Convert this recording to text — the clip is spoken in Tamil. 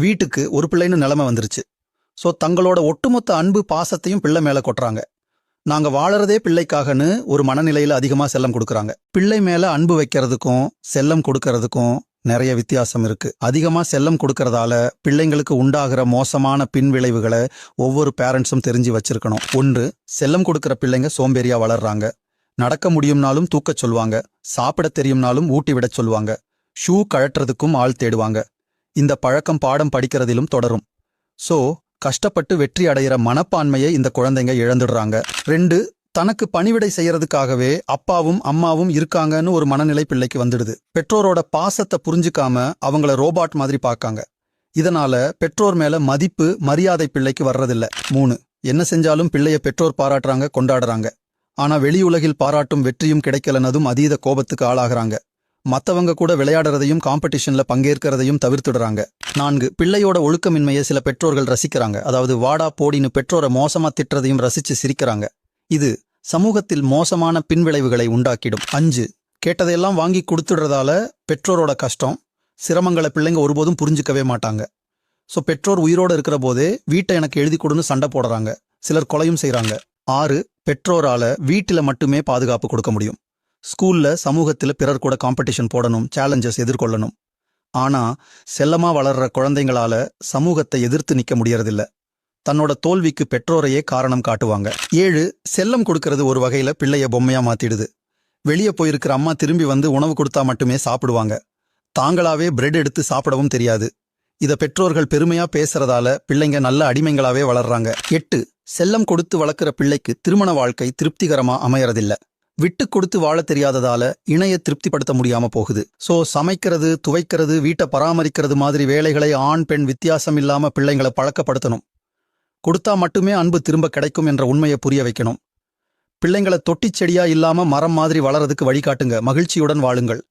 வீட்டுக்கு ஒரு பிள்ளைன்னு நிலைமை வந்துருச்சு. ஸோ தங்களோட ஒட்டுமொத்த அன்பு பாசத்தையும் பிள்ளை மேல கொட்டுறாங்க. நாங்க வாழறதே பிள்ளைக்காகன்னு ஒரு மனநிலையில அதிகமா செல்லம் கொடுக்கறாங்க. பிள்ளை மேல அன்பு வைக்கிறதுக்கும் செல்லம் கொடுக்கறதுக்கும் நிறைய வித்தியாசம் இருக்கு. அதிகமா செல்லம் கொடுக்கறதால பிள்ளைங்களுக்கு உண்டாகிற மோசமான பின்விளைவுகளை ஒவ்வொரு பேரண்ட்ஸும் தெரிஞ்சு வச்சிருக்கணும். ஒன்று செல்லம் கொடுக்கிற பிள்ளைங்க சோம்பேறியா வளர்றாங்க. நடக்க முடியும்னாலும் தூக்கச் சொல்லுவாங்க சாப்பிட தெரியும்னாலும் ஊட்டி விட சொல்லுவாங்க ஷூ கழட்டுறதுக்கும் ஆள் தேடுவாங்க. இந்த பழக்கம் பாடம் படிக்கிறதிலும் தொடரும். சோ கஷ்டப்பட்டு வெற்றி அடையிற மனப்பான்மையை இந்த குழந்தைங்க இழந்துடுறாங்க. ரெண்டு தனக்கு பணிவிடை செய்யறதுக்காகவே அப்பாவும் அம்மாவும் இருக்காங்கன்னு ஒரு மனநிலை பிள்ளைக்கு வந்துடுது. பெற்றோரோட பாசத்தை புரிஞ்சுக்காம அவங்கள ரோபாட் மாதிரி பார்க்காங்க. இதனால பெற்றோர் மேல மதிப்பு மரியாதை பிள்ளைக்கு வர்றதில்ல. மூணு என்ன செஞ்சாலும் பிள்ளைய பெற்றோர் பாராட்டுறாங்க கொண்டாடுறாங்க. ஆனா வெளியுலகில் பாராட்டும் வெற்றியும் கிடைக்கலனதும் அதீத கோபத்துக்கு ஆளாகிறாங்க. மத்தவங்க கூட விளையாடுறதையும் காம்படிஷன்ல பங்கேற்கிறதையும் தவிர்த்துடுறாங்க. நான்கு பிள்ளையோட ஒழுக்கமின்மையை சில பெற்றோர்கள் ரசிக்கிறாங்க. அதாவது வாடா போடின்னு பெற்றோரை மோசமா திட்டுறதையும் ரசிச்சு சிரிக்கிறாங்க. இது சமூகத்தில் மோசமான பின்விளைவுகளை உண்டாக்கிடும். அஞ்சு கேட்டதையெல்லாம் வாங்கி கொடுத்துடுறதால பெற்றோரோட கஷ்டம் சிரமங்களை பிள்ளைங்க ஒருபோதும் புரிஞ்சுக்கவே மாட்டாங்க. ஸோ பெற்றோர் உயிரோடு இருக்கிற போதே வீட்டை எனக்கு எழுதி கொடுன்னு சண்டை போடுறாங்க. சிலர் கொலையும் செய்கிறாங்க ஆறு பெற்றோரால வீட்டில் மட்டுமே பாதுகாப்பு கொடுக்க முடியும். ஸ்கூல்ல சமூகத்துல பிறர் கூட காம்படிஷன் போடணும் சேலஞ்சஸ் எதிர்கொள்ளணும். ஆனா செல்லமா வளர்ற குழந்தைங்களால சமூகத்தை எதிர்த்து நிக்க முடியறதில்ல. தன்னோட தோல்விக்கு பெற்றோரையே காரணம் காட்டுவாங்க. ஏழு செல்லம் கொடுக்கறது ஒரு வகையில பிள்ளைய பொம்மையா மாத்திடுது. வெளியே போயிருக்கிற அம்மா திரும்பி வந்து உணவு கொடுத்தா மட்டுமே சாப்பிடுவாங்க. தாங்களாவே பிரெட் எடுத்து சாப்பிடவும் தெரியாது. இத பெற்றோர்கள் பெருமையா பேசுறதால பிள்ளைங்க நல்ல அடிமைங்களாவே வளர்றாங்க. எட்டு செல்லம் கொடுத்து வளர்க்குற பிள்ளைக்கு திருமண வாழ்க்கை திருப்திகரமா அமையறதில்ல. விட்டு கொடுத்து வாழ தெரியாததால இணைய திருப்திப்படுத்த முடியாம போகுது. சோ சமைக்கிறது துவைக்கிறது வீட்டை பராமரிக்கிறது மாதிரி வேலைகளை ஆண் பெண் வித்தியாசம் இல்லாம பிள்ளைங்களை பழக்கப்படுத்தணும். கொடுத்தா மட்டுமே அன்பு திரும்ப கிடைக்கும் என்ற உண்மையை புரிய வைக்கணும். பிள்ளைங்களை தொட்டிச் செடியா இல்லாம மரம் மாதிரி வளரதுக்கு வழிகாட்டுங்க. மகிழ்ச்சியுடன் வாழுங்கள்.